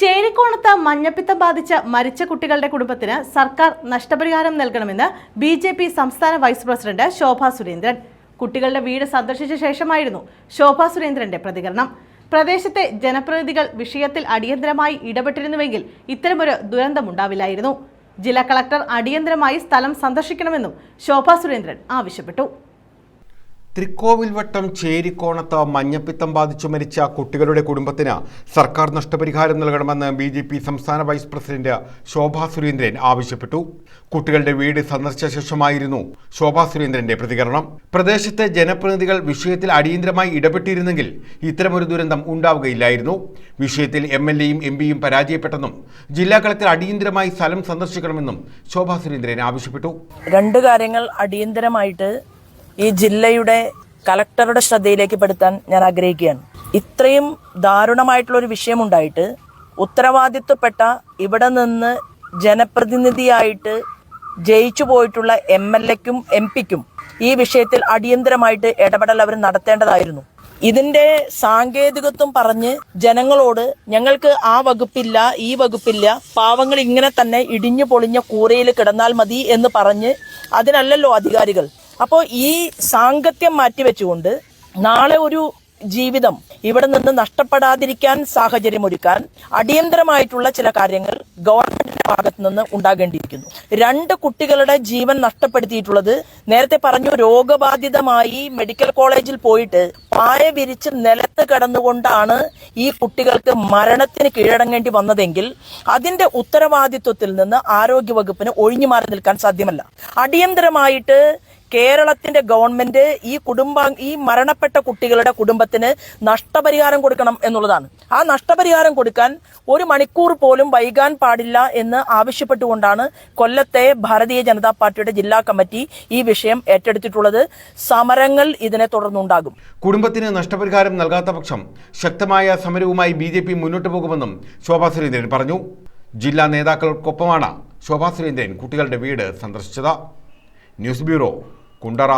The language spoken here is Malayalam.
ചേരിക്കോണത്ത് മഞ്ഞപ്പിത്തം ബാധിച്ച് മരിച്ച കുട്ടികളുടെ കുടുംബത്തിന് സർക്കാർ നഷ്ടപരിഹാരം നൽകണമെന്ന് ബി ജെ പി സംസ്ഥാന വൈസ് പ്രസിഡന്റ് ശോഭാ സുരേന്ദ്രൻ. കുട്ടികളുടെ വീട് സന്ദർശിച്ച ശേഷമായിരുന്നു ശോഭാ സുരേന്ദ്രന്റെ പ്രതികരണം. പ്രദേശത്തെ ജനപ്രതിനിധികൾ വിഷയത്തിൽ അടിയന്തരമായി ഇടപെട്ടിരുന്നുവെങ്കിൽ ഇത്തരമൊരു ദുരന്തമുണ്ടാവില്ലായിരുന്നു ജില്ലാ കളക്ടർ അടിയന്തരമായി സ്ഥലം സന്ദർശിക്കണമെന്നും ശോഭാ സുരേന്ദ്രൻ ആവശ്യപ്പെട്ടു. തൃക്കോവിൽവട്ടം ചേരിക്കോണത്ത് മഞ്ഞപ്പിത്തം ബാധിച്ചു മരിച്ച കുട്ടികളുടെ കുടുംബത്തിന് സർക്കാർ നഷ്ടപരിഹാരം നൽകണമെന്ന് ബി ജെ പി സംസ്ഥാന വൈസ് പ്രസിഡന്റ് ശോഭാ സുരേന്ദ്രൻ ആവശ്യപ്പെട്ടു. കുട്ടികളുടെ വീട് സന്ദർശിച്ച ശേഷമായിരുന്നു ശോഭാ സുരേന്ദ്രന്റെ പ്രതികരണം. പ്രദേശത്തെ ജനപ്രതിനിധികൾ വിഷയത്തിൽ അടിയന്തരമായി ഇടപെട്ടിരുന്നെങ്കിൽ ഇത്തരമൊരു ദുരന്തം ഉണ്ടാവുകയില്ലായിരുന്നു. വിഷയത്തിൽ എം എൽ എയും എം പിയും പരാജയപ്പെട്ടെന്നും ജില്ലാ കളക്ടർ അടിയന്തരമായി സ്ഥലം സന്ദർശിക്കണമെന്നും ശോഭാ സുരേന്ദ്രൻ ആവശ്യപ്പെട്ടു. രണ്ട് കാര്യങ്ങൾ അടിയന്തരമായിട്ട് ഈ ജില്ലയുടെ കലക്ടറുടെ ശ്രദ്ധയിലേക്ക് പെടുത്താൻ ഞാൻ ആഗ്രഹിക്കുകയാണ്. ഇത്രയും ദാരുണമായിട്ടുള്ള ഒരു വിഷയമുണ്ടായിട്ട് ഉത്തരവാദിത്വപ്പെട്ട ഇവിടെ നിന്ന് ജനപ്രതിനിധിയായിട്ട് ജയിച്ചു പോയിട്ടുള്ള എം എൽ എക്കും എം പിക്കും ഈ വിഷയത്തിൽ അടിയന്തരമായിട്ട് ഇടപെടൽ അവർ നടത്തേണ്ടതായിരുന്നു. ഇതിന്റെ സാങ്കേതികത്വം പറഞ്ഞ് ജനങ്ങളോട് ഞങ്ങൾക്ക് ആ വകുപ്പില്ല ഈ വകുപ്പില്ല പാവങ്ങൾ ഇങ്ങനെ തന്നെ ഇടിഞ്ഞു പൊളിഞ്ഞ കൂരയിൽ കിടന്നാൽ മതി എന്ന് പറഞ്ഞ് അതിനല്ലല്ലോ അധികാരികൾ. അപ്പോൾ ഈ സാങ്കത്യം മാറ്റിവെച്ചുകൊണ്ട് നാളെ ഒരു ജീവിതം ഇവിടെ നിന്ന് നഷ്ടപ്പെടാതിരിക്കാൻ സാഹചര്യമൊരുക്കാൻ അടിയന്തരമായിട്ടുള്ള ചില കാര്യങ്ങൾ ഗവൺമെന്റിന്റെ ഭാഗത്ത് നിന്ന് ഉണ്ടാകേണ്ടിയിരിക്കുന്നു. രണ്ട് കുട്ടികളുടെ ജീവൻ നഷ്ടപ്പെടുത്തിയിട്ടുള്ളത് നേരത്തെ പറഞ്ഞു രോഗബാധിതമായി മെഡിക്കൽ കോളേജിൽ പോയിട്ട് പായ വിരിച്ച് നിലത്ത് കിടന്നുകൊണ്ടാണ് ഈ കുട്ടികൾക്ക് മരണത്തിന് കീഴടങ്ങേണ്ടി വന്നതെങ്കിൽ അതിന്റെ ഉത്തരവാദിത്വത്തിൽ നിന്ന് ആരോഗ്യവകുപ്പിന് ഒഴിഞ്ഞു മാറി നിൽക്കാൻ സാധ്യമല്ല. അടിയന്തരമായിട്ട് കേരളത്തിന്റെ ഗവൺമെന്റ് ഈ കുടുംബ ഈ മരണപ്പെട്ട കുട്ടികളുടെ കുടുംബത്തിന് നഷ്ടപരിഹാരം കൊടുക്കണം എന്നുള്ളതാണ്. ആ നഷ്ടപരിഹാരം കൊടുക്കാൻ ഒരു മണിക്കൂർ പോലും വൈകാൻ പാടില്ല എന്ന് ആവശ്യപ്പെട്ടുകൊണ്ടാണ് കൊല്ലത്തെ ഭാരതീയ ജനതാ പാർട്ടിയുടെ ജില്ലാ കമ്മിറ്റി ഈ വിഷയം ഏറ്റെടുത്തിട്ടുള്ളത്. സമരങ്ങൾ ഇതിനെ തുടർന്നുണ്ടാകും. കുടുംബത്തിന് നഷ്ടപരിഹാരം നൽകാത്ത പക്ഷം ശക്തമായ സമരവുമായി ബി മുന്നോട്ട് പോകുമെന്നും ശോഭാ സുരേന്ദ്രൻ പറഞ്ഞു. ജില്ലാ നേതാക്കൾക്കൊപ്പമാണ് ശോഭാ സുരേന്ദ്രൻ കുട്ടികളുടെ വീട് സന്ദർശിച്ചത്. News bureau Kundara